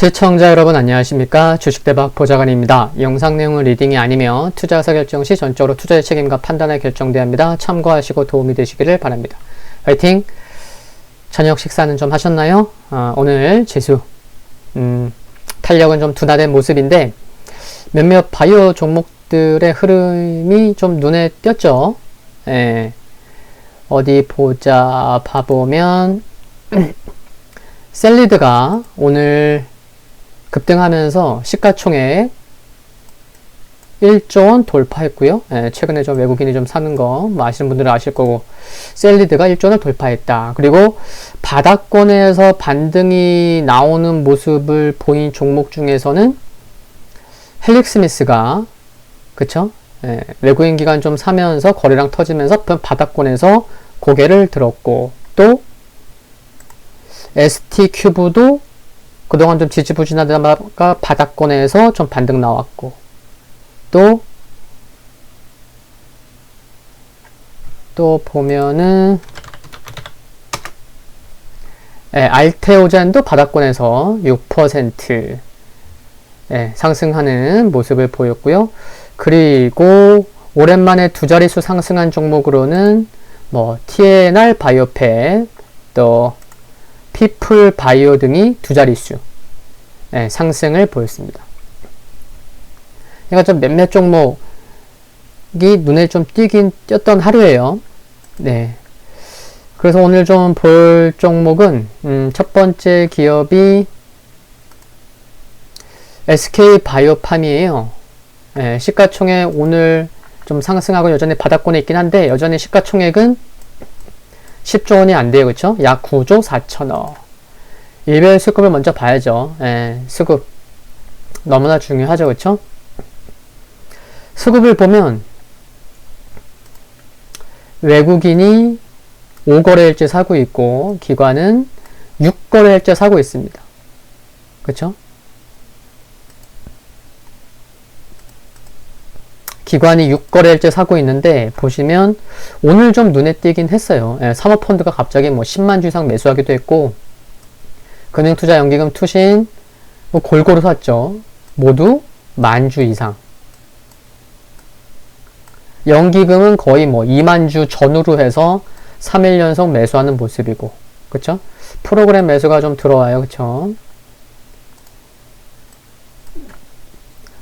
시청자 여러분 안녕하십니까 주식대박 보좌관입니다. 이 영상 내용은 리딩이 아니며 투자사 결정 시 전적으로 투자의 책임과 판단에 결정되합니다. 참고하시고 도움이 되시기를 바랍니다. 화이팅! 저녁 식사는 좀 하셨나요? 어, 오늘 지수 음, 탄력은 좀 둔화된 모습인데 몇몇 바이오 종목들의 흐름이 좀 눈에 띄었죠. 예. 어디 보자 봐보면 셀리드가 오늘 급등하면서 시가총액 1조 원 돌파했고요. 예, 최근에 좀 외국인이 좀 사는 거 뭐 아시는 분들은 아실 거고 셀리드가 1조 원을 돌파했다. 그리고 바닥권에서 반등이 나오는 모습을 보인 종목 중에서는 헬릭스미스가 그쵸? 예, 외국인 기관 좀 사면서 거래량 터지면서 바닥권에서 고개를 들었고 또 ST큐브도 그동안 좀 지지부진하다가 바닥권에서 좀 반등 나왔고 또 또 보면은 예, 알테오젠도 바닥권에서 6% 예, 상승하는 모습을 보였고요. 그리고 오랜만에 두 자릿수 상승한 종목으로는 뭐 TNR 바이오팩 또 피플 바이오 등이 두 자릿수 네, 상승을 보였습니다. 그러니까 좀 몇몇 종목이 눈에 좀 띄긴 띄었던 하루예요. 네. 그래서 오늘 좀 볼 종목은 음, 첫 번째 기업이 SK 바이오팜이에요. 네, 시가총액 오늘 좀 상승하고 여전히 바닥권에 있긴 한데 여전히 시가총액은 10조 원이 안 돼요. 그쵸? 약 9조 4천억. 일별 수급을 먼저 봐야죠. 예, 수급. 너무나 중요하죠. 그쵸? 수급을 보면 외국인이 5거래일째 사고 있고 기관은 6거래일째 사고 있습니다. 그쵸? 기관이 6거래일째 사고 있는데 보시면 오늘 좀 눈에 띄긴 했어요. 예, 사모펀드가 갑자기 뭐 10만 주 이상 매수하기도 했고 금융투자 연기금 투신 뭐 골고루 샀죠. 모두 만 주 이상. 연기금은 거의 뭐 2만 주 전후로 해서 3일 연속 매수하는 모습이고 그쵸? 프로그램 매수가 좀 들어와요. 그쵸?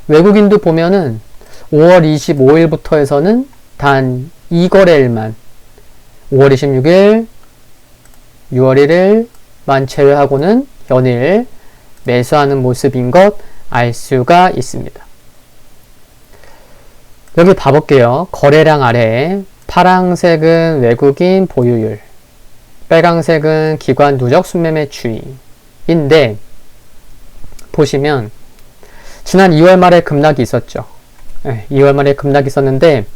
외국인도 보면은 5월 25일부터 해서는 단 2거래일만 5월 26일, 6월 1일만 제외하고는 연일 매수하는 모습인 것 알 수가 있습니다. 여기 봐볼게요. 거래량 아래 파랑색은 외국인 보유율, 빨강색은 기관 누적 순매매 추이인데 보시면 지난 2월 말에 급락이 있었죠. 2월 말에 급락이 있었는데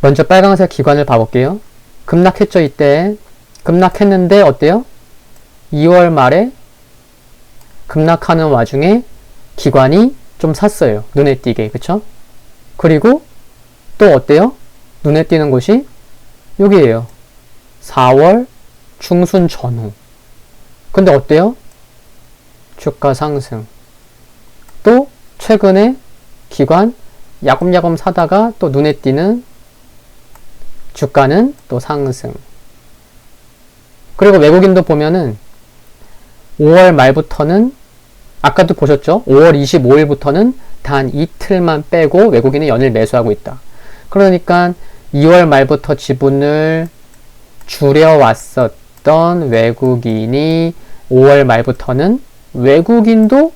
먼저 빨강색 기관을 봐볼게요. 급락했죠 이때 급락했는데 어때요? 2월 말에 급락하는 와중에 기관이 좀 샀어요. 눈에 띄게 그쵸? 그리고 또 어때요? 눈에 띄는 곳이 여기에요. 4월 중순 전후. 근데 어때요? 주가 상승. 또 최근에 기관 야금야금 사다가 또 눈에 띄는 주가는 또 상승. 그리고 외국인도 보면은 5월 말부터는 아까도 보셨죠? 5월 25일부터는 단 이틀만 빼고 외국인이 연일 매수하고 있다. 그러니까 2월 말부터 지분을 줄여왔었던 외국인이 5월 말부터는 외국인도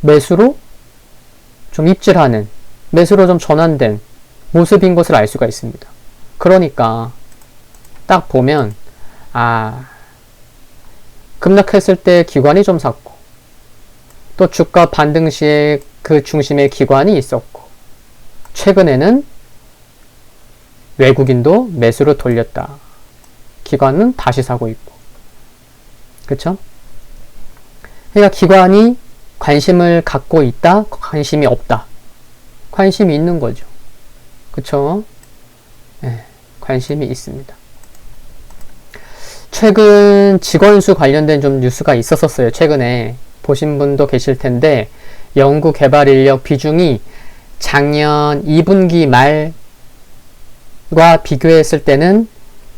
매수로 좀 입질하는 매수로 좀 전환된 모습인 것을 알 수가 있습니다. 그러니까 딱 보면 아 급락했을 때 기관이 좀 샀고 또 주가 반등 시에 그 중심에 기관이 있었고 최근에는 외국인도 매수로 돌렸다. 기관은 다시 사고 있고 그쵸? 그러니까 기관이 관심을 갖고 있다, 관심이 없다. 관심이 있는 거죠. 그쵸? 네, 관심이 있습니다. 최근 직원수 관련된 좀 뉴스가 있었었어요. 최근에 보신 분도 계실 텐데 연구 개발 인력 비중이 작년 2분기 말과 비교했을 때는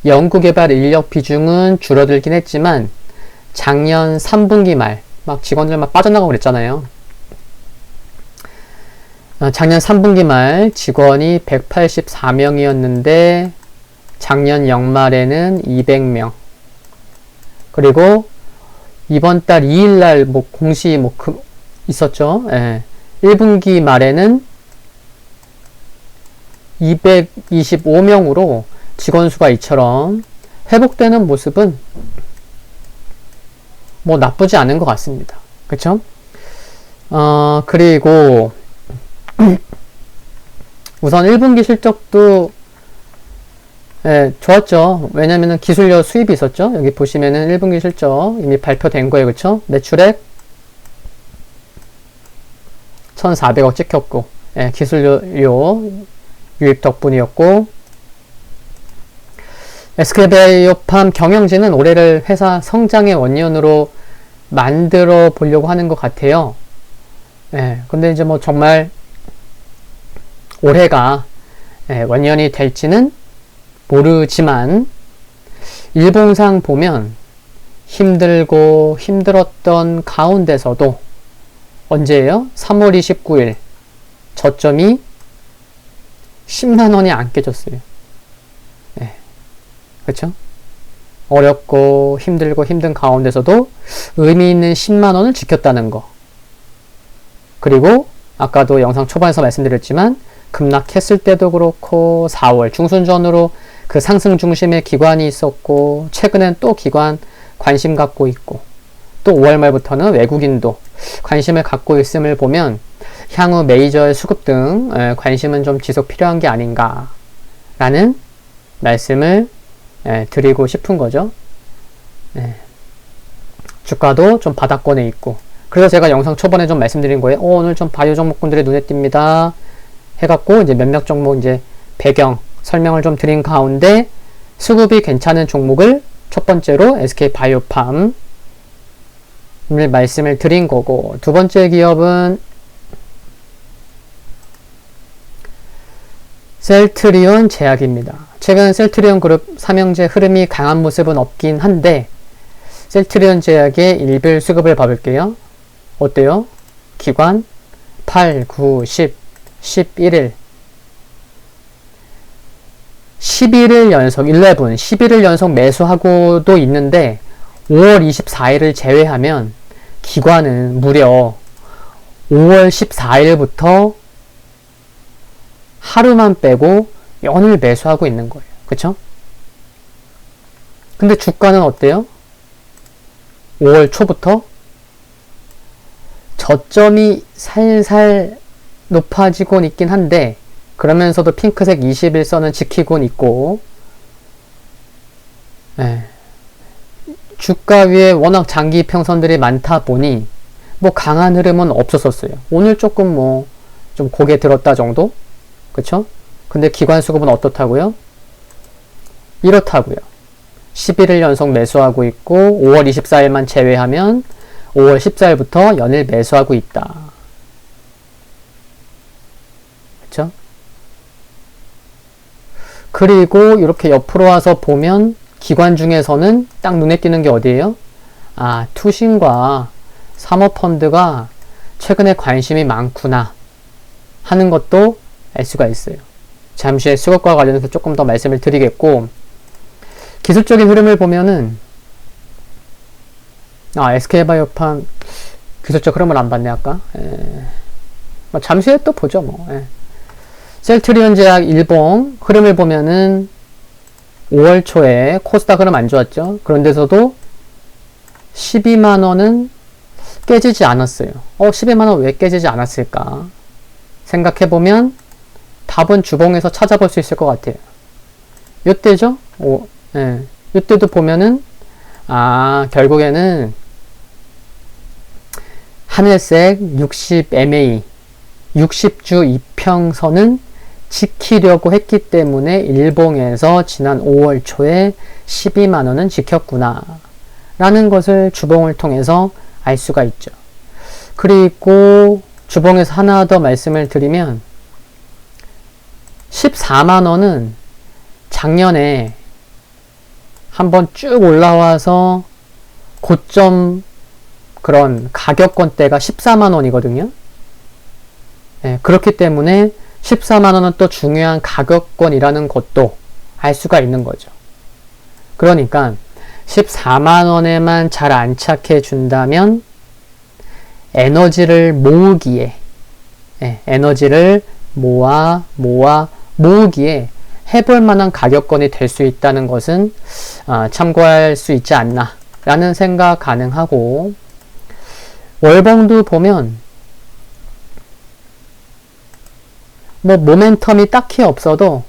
연구 개발 인력 비중은 줄어들긴 했지만 작년 3분기 말 막 직원들 막 빠져나가고 그랬잖아요. 어, 작년 3분기 말 직원이 184명이었는데 작년 연말에는 200명. 그리고 이번 달 2일 날뭐 공시 뭐 그, 있었죠. 예. 1분기 말에는 225명으로 직원 수가 이처럼 회복되는 모습은 뭐 나쁘지 않은 것 같습니다. 그쵸? 어, 그리고 우선 1분기 실적도 예, 좋았죠. 왜냐면은 기술료 수입이 있었죠. 여기 보시면은 1분기 실적 이미 발표된 거예요. 그쵸? 매출액 1,400억 찍혔고, 예, 기술료 유입 덕분이었고, SK바이오팜 경영진은 올해를 회사 성장의 원년으로 만들어 보려고 하는 것 같아요. 예, 근데 이제 뭐 정말 올해가 예, 원년이 될지는 모르지만 일봉상 보면 힘들고 힘들었던 가운데서도 언제예요? 3월 29일 저점이 10만 원이 안 깨졌어요. 네. 그렇죠? 어렵고 힘들고 힘든 가운데서도 의미 있는 10만 원을 지켰다는 거. 그리고 아까도 영상 초반에서 말씀드렸지만 급락했을 때도 그렇고 4월 중순 전으로 그 상승 중심의 기관이 있었고 최근엔 또 기관 관심 갖고 있고 또 5월 말부터는 외국인도 관심을 갖고 있음을 보면 향후 메이저의 수급 등 관심은 좀 지속 필요한 게 아닌가 라는 말씀을 드리고 싶은 거죠. 주가도 좀 바닥권에 있고 그래서 제가 영상 초반에 좀 말씀드린 거예요. 어, 오늘 좀 바이오 종목군들이 눈에 띕니다. 해갖고 이제 몇몇 종목 이제 배경 설명을 좀 드린 가운데 수급이 괜찮은 종목을 첫 번째로 SK 바이오팜을 말씀을 드린 거고 두 번째 기업은 셀트리온 제약입니다. 최근 셀트리온 그룹 삼형제 흐름이 강한 모습은 없긴 한데 셀트리온 제약의 일별 수급을 봐볼게요. 어때요? 기관 8, 9, 10, 11일 11일 연속 11, 11일 연속 매수하고도 있는데 5월 24일을 제외하면 기관은 무려 5월 14일부터 하루만 빼고 연을 매수하고 있는 거예요. 그쵸? 근데 주가는 어때요? 5월 초부터 저점이 살살 높아지고 있긴 한데 그러면서도 핑크색 21선은 지키곤 있고 네. 주가 위에 워낙 장기 평선들이 많다 보니 뭐 강한 흐름은 없었었어요. 오늘 조금 뭐 좀 고개 들었다 정도? 그쵸? 근데 기관 수급은 어떻다고요? 이렇다고요. 11일 연속 매수하고 있고 5월 24일만 제외하면 5월 14일부터 연일 매수하고 있다. 그쵸? 그리고 이렇게 옆으로 와서 보면 기관 중에서는 딱 눈에 띄는 게 어디예요? 아, 투신과 사모펀드가 최근에 관심이 많구나 하는 것도 알 수가 있어요. 잠시 후에 수급과 관련해서 조금 더 말씀을 드리겠고 기술적인 흐름을 보면은 아 SK바이오팜 기술적 흐름을 안 봤네 아까 에, 뭐 잠시 후에 또 보죠 뭐 에. 셀트리온 제약 일봉 흐름을 보면은 5월 초에 코스닥 흐름 안 좋았죠. 그런데서도 12만원은 깨지지 않았어요. 어, 12만원 왜 깨지지 않았을까? 생각해보면 답은 주봉에서 찾아볼 수 있을 것 같아요. 요때죠? 오, 예. 요때도 보면은, 아, 결국에는 하늘색 60MA, 60주 이평선은 지키려고 했기 때문에 일봉에서 지난 5월 초에 12만 원은 지켰구나. 라는 것을 주봉을 통해서 알 수가 있죠. 그리고 주봉에서 하나 더 말씀을 드리면 14만 원은 작년에 한번 쭉 올라와서 고점 그런 가격권대가 14만 원이거든요. 네, 그렇기 때문에 14만 원은 또 중요한 가격권이라는 것도 알 수가 있는 거죠. 그러니까 14만 원에만 잘 안착해 준다면 에너지를 모으기에 네, 에너지를 모아 모아 모으기에 해볼 만한 가격권이 될 수 있다는 것은 어, 참고할 수 있지 않나 라는 생각 가능하고 월봉도 보면 뭐 모멘텀이 딱히 없어도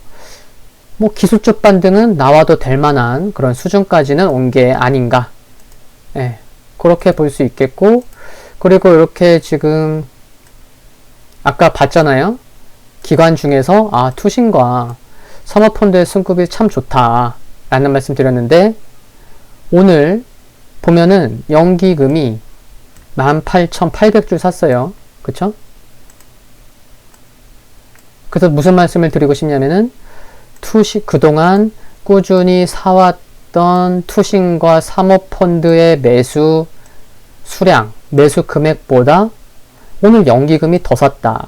뭐 기술적 반등은 나와도 될 만한 그런 수준까지는 온 게 아닌가. 예, 그렇게 볼 수 있겠고 그리고 이렇게 지금 아까 봤잖아요. 기관 중에서 아 투신과 사모펀드의 승급이 참 좋다 라는 말씀 드렸는데 오늘 보면은 연기금이 18,800줄 샀어요. 그쵸? 그래서 무슨 말씀을 드리고 싶냐면은 투시 그동안 꾸준히 사왔던 투신과 사모펀드의 매수 수량, 매수 금액보다 오늘 연기금이 더 샀다.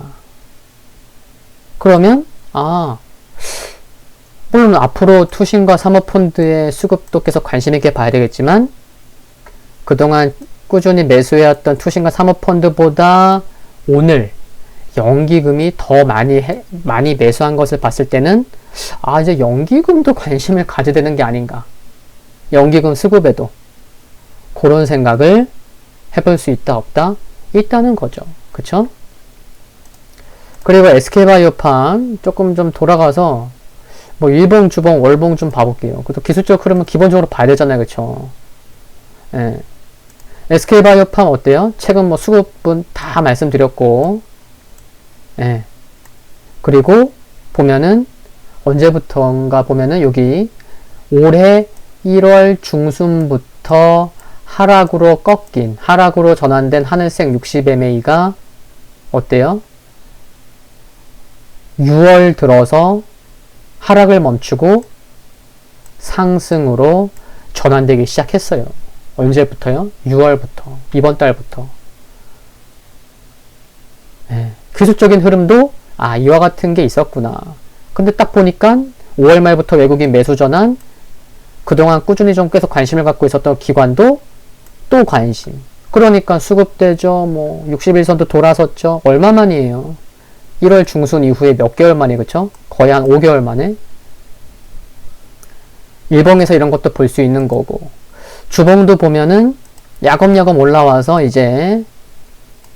그러면 아 물론 앞으로 투신과 사모펀드의 수급도 계속 관심 있게 봐야 되겠지만 그동안 꾸준히 매수해왔던 투신과 사모펀드보다 오늘 연기금이 더 많이 해, 많이 매수한 것을 봤을 때는 아 이제 연기금도 관심을 가져야 되는 게 아닌가. 연기금 수급에도 그런 생각을 해볼 수 있다 없다? 있다는 거죠. 그쵸? 그리고 SK바이오판 조금 좀 돌아가서 뭐 일봉 주봉 월봉 좀 봐볼게요. 그래도 기술적 흐름은 기본적으로 봐야 되잖아요. 그쵸? 예. SK바이오팜 어때요? 최근 뭐 수급분 다 말씀드렸고 예. 그리고 보면은 언제부터인가 보면은 여기 올해 1월 중순부터 하락으로 꺾인 하락으로 전환된 하늘색 60MA가 어때요? 6월 들어서 하락을 멈추고 상승으로 전환되기 시작했어요. 언제부터요? 6월부터 이번 달부터 네. 기술적인 흐름도 아 이와 같은 게 있었구나. 근데 딱 보니까 5월 말부터 외국인 매수 전환 그동안 꾸준히 좀 계속 관심을 갖고 있었던 기관도 또 관심. 그러니까 수급되죠. 뭐 61선도 돌아섰죠. 얼마 만이에요? 1월 중순 이후에 몇 개월 만에 그쵸? 거의 한 5개월 만에 일봉에서 이런 것도 볼 수 있는 거고 주봉도 보면은 야금야금 올라와서 이제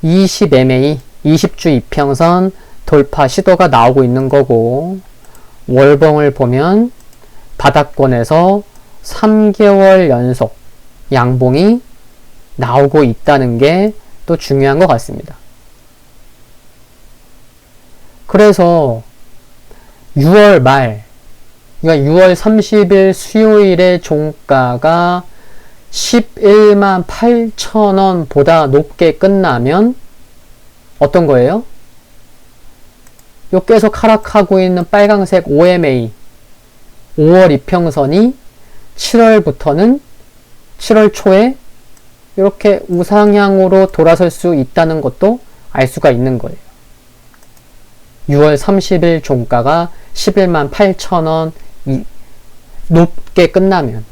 20MA 20주 이평선 돌파 시도가 나오고 있는 거고 월봉을 보면 바닥권에서 3개월 연속 양봉이 나오고 있다는 게 또 중요한 것 같습니다. 그래서 6월 말, 그러니까 6월 30일 수요일의 종가가 11만 8천 원보다 높게 끝나면 어떤 거예요? 요 계속 하락하고 있는 빨강색 OMA 5월 이평선이 7월부터는 7월 초에 이렇게 우상향으로 돌아설 수 있다는 것도 알 수가 있는 거예요. 6월 30일 종가가 11만 8천 원 높게 끝나면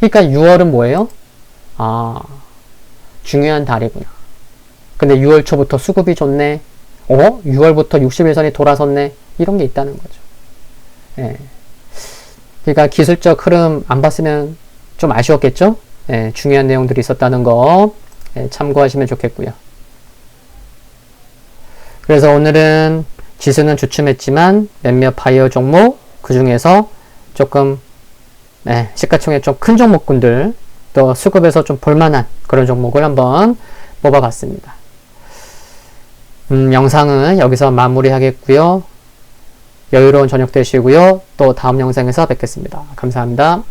그러니까 6월은 뭐예요? 아 중요한 달이구나. 근데 6월 초부터 수급이 좋네. 어? 6월부터 60일선이 돌아섰네. 이런 게 있다는 거죠. 예. 그러니까 기술적 흐름 안 봤으면 좀 아쉬웠겠죠? 예, 중요한 내용들이 있었다는 거 예, 참고하시면 좋겠고요. 그래서 오늘은 지수는 주춤했지만 몇몇 바이오 종목 그 중에서 조금 네, 시가총액 좀 큰 종목군들 또 수급에서 좀 볼만한 그런 종목을 한번 뽑아봤습니다. 음, 영상은 여기서 마무리하겠고요. 여유로운 저녁 되시고요. 또 다음 영상에서 뵙겠습니다. 감사합니다.